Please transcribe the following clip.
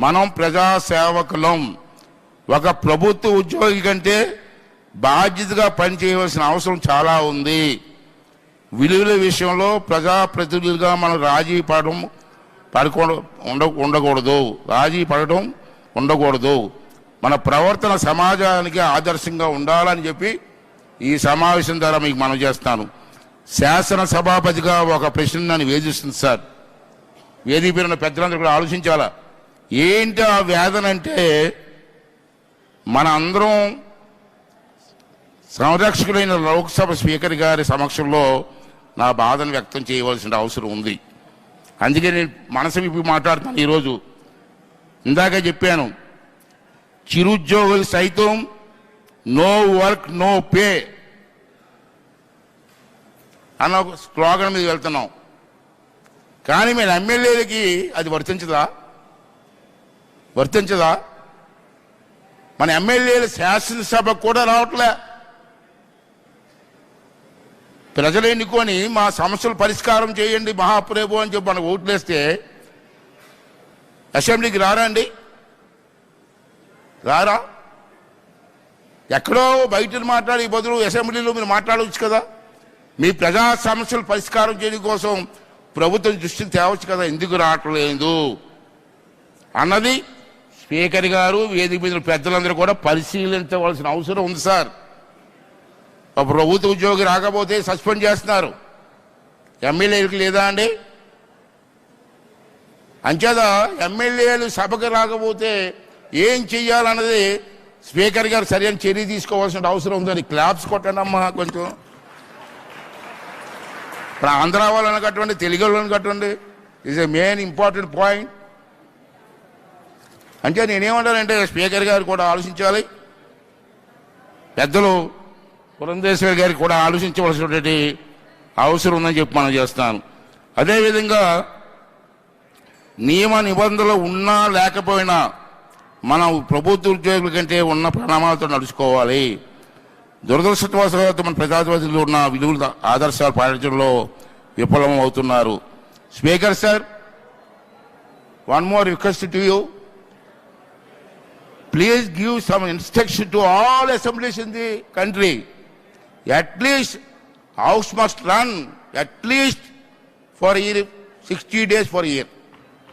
మనం ప్రజాసేవకులం. ఒక ప్రభుత్వ ఉద్యోగి కంటే బాధ్యతగా పనిచేయవలసిన అవసరం చాలా ఉంది. విలువల విషయంలో ప్రజాప్రతినిధులుగా మనం రాజీ పడడం పడుకో ఉండ ఉండకూడదు. రాజీ పడటం ఉండకూడదు. మన ప్రవర్తన సమాజానికి ఆదర్శంగా ఉండాలని చెప్పి ఈ సమావేశం ద్వారా మీకు మనం చేస్తాను. శాసన సభాపతిగా ఒక ప్రశ్న నన్ను వేధిస్తుంది సార్. వేదిక పేరున్న పెద్దలందరూ కూడా ఆలోచించాలా? ఏంటి ఆ వేదన అంటే మన అందరం సంరక్షకులైన లోక్సభ స్పీకర్ గారి సమక్షంలో నా బాధను వ్యక్తం చేయవలసిన అవసరం ఉంది. అందుకే నేను మనసు విప్పి మాట్లాడుతాను ఈరోజు. ఇందాక చెప్పాను చిరుద్యోగులు సైతం నో వర్క్ నో పే అన్న ఒక స్లోగన్ మీద వెళ్తున్నాం. కానీ మీరు ఎమ్మెల్యేలకి అది వర్తించదా? వర్తించదా? మన ఎమ్మెల్యేలు శాసనసభకు కూడా రావట్లే. ప్రజలు ఎన్నుకొని మా సమస్యలు పరిష్కారం చేయండి మహాప్రేభు అని చెప్పి మనకు ఓట్లేస్తే అసెంబ్లీకి రారా అండి? రారా? ఎక్కడో బయట మాట్లాడే బదులు అసెంబ్లీలో మీరు మాట్లాడవచ్చు కదా. మీ ప్రజా సమస్యలు పరిష్కారం చేయడం కోసం ప్రభుత్వం దృష్టిని తేవచ్చు కదా. ఎందుకు రావట్లేదు? అన్నది స్పీకర్ గారు వేదిక మీద పెద్దలందరూ కూడా పరిశీలించవలసిన అవసరం ఉంది సార్. ప్రభుత్వ ఉద్యోగి రాకపోతే సస్పెండ్ చేస్తున్నారు. ఎమ్మెల్యేలకు లేదా అండి? అంచేత ఎమ్మెల్యేలు సభకు రాకపోతే ఏం చెయ్యాలన్నది స్పీకర్ గారు సరైన చర్య తీసుకోవాల్సిన అవసరం ఉందని క్లాప్స్ కొట్టండి అమ్మా కొంచెం. ఇప్పుడు ఆంధ్ర వాళ్ళని కట్టండి తెలుగు వాళ్ళని కట్టండి. Is a main important point అంటే నేనేమంటానంటే స్పీకర్ గారు కూడా ఆలోచించాలి. పెద్దలు పురంధేశ్వరి గారికి కూడా ఆలోచించవలసినటువంటి అవసరం ఉందని చెప్పి మనం చేస్తాను అదేవిధంగా నియమ నిబంధనలు ఉన్నా లేకపోయినా మనం ప్రభుత్వ ఉద్యోగుల కంటే ఉన్న ప్రణామాలతో నడుచుకోవాలి. దురదృష్టవశాత్తు మన ప్రజాప్రతినిధులు ఉన్న విలువల ఆదర్శాలు పాటించడంలో విఫలం అవుతున్నారు speaker sir one more request to you please give some instruction to all assemblies in the country. At least house must run at least for a year, 60 days for a year.